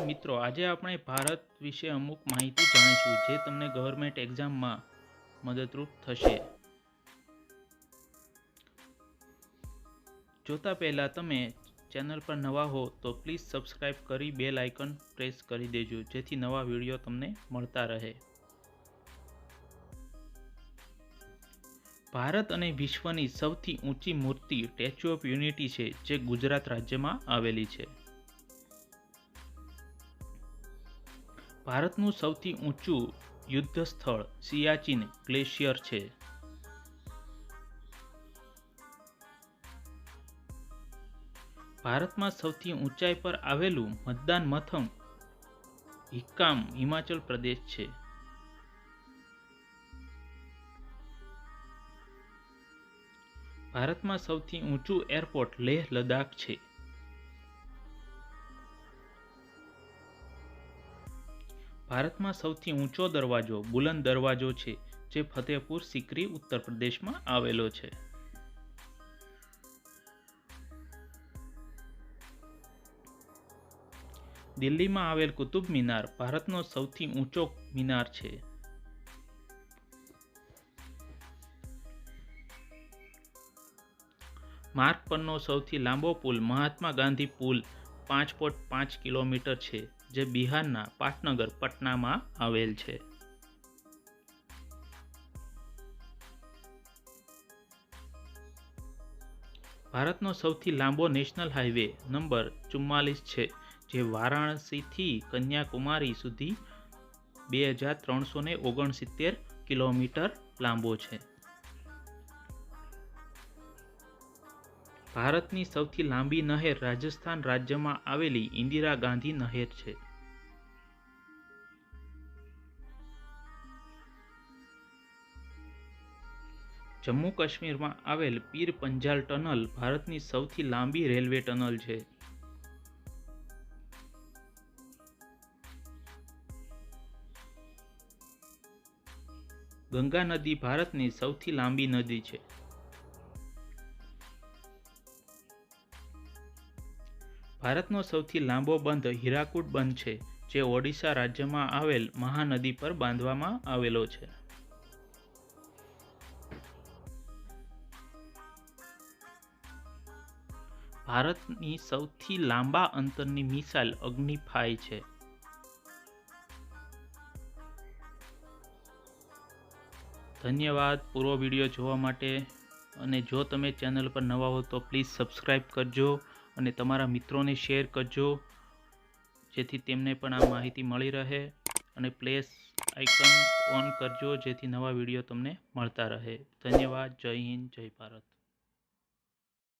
મિત્રો, આજે આપણે ભારત વિશે અમુક માહિતી જાણીશું જે તમને ગવર્મેન્ટ એક્ઝામમાં મદદરૂપ થશે. જોતા પહેલાં તમે ચેનલ પર નવા હો તો પ્લીઝ સબસ્ક્રાઇબ કરી બેલ આઇકન પ્રેસ કરી દેજો, જેથી નવા વીડિયો તમને મળતા રહે. ભારત અને વિશ્વની સૌથી ઊંચી મૂર્તિ સ્ટેચ્યુ ઓફ યુનિટી છે, જે ગુજરાત રાજ્યમાં આવેલી છે. ભારતનું સૌથી ઊંચું યુદ્ધ સ્થળ સિયાચિન ગ્લેશિયર છે. ભારતમાં સૌથી ઊંચાઈ પર આવેલું મતદાન મથમ હિક્કામ, હિમાચલ પ્રદેશ છે. ભારતમાં સૌથી ઊંચું એરપોર્ટ લેહ લદ્દાખ છે. ભારતમાં સૌથી ઊંચો દરવાજો, બુલંદ દરવાજો છે, જે ફતેહપુર સિકરી ઉત્તર પ્રદેશમાં આવેલો છે. દિલ્હીમાં આવેલ કુતુબ મિનાર ભારતનો સૌથી ઊંચો મિનાર છે. માર્ગ પરનો સૌથી લાંબો પુલ મહાત્મા ગાંધી પુલ પાંચ પોઈન્ટ પાંચ કિલોમીટર છે. જે બિહારના પાટનગર, પટનામાં આવેલ છે. ભારતનો સૌથી લાંબો નેશનલ હાઈવે નંબર ચુમ્માલીસ છે, જે વારાણસીથી કન્યાકુમારી સુધી બે હજાર ત્રણસો ઓગણસિત્તેર કિલોમીટર લાંબો છે. ભારતની સૌથી લાંબી નહેર રાજસ્થાન રાજ્યમાં આવેલી ઇન્દિરા ગાંધી નહેર છે. જમ્મુ કાશ્મીરમાં આવેલ પીર પંજાલ ટનલ ભારતની સૌથી લાંબી રેલવે ટનલ છે. ગંગા નદી ભારતની સૌથી લાંબી નદી છે. ભારતનો સૌથી લાંબો બંધ હીરાકુડ બંધ છે, જે ઓડિશા રાજ્યમાં આવેલ મહાનદી પર બાંધવામાં આવેલો છે. ભારતની સૌથી લાંબા અંતરની મિસાઇલ અગ્નિફાય છે. ધન્યવાદ પૂરો વીડિયો જોવા માટે અને જો તમે ચેનલ પર નવા હો તો પ્લીઝ સબસ્ક્રાઈબ કરજો. અને તમારા મિત્રોને શેર કરજો, જેથી તેમને પણ આ માહિતી મળી રહે અને પ્લેસ આઇકન ઓન કરજો, જેથી નવા વીડિયો તમને મળતા રહે. ધન્યવાદ. જય હિન્દ. જય ભારત.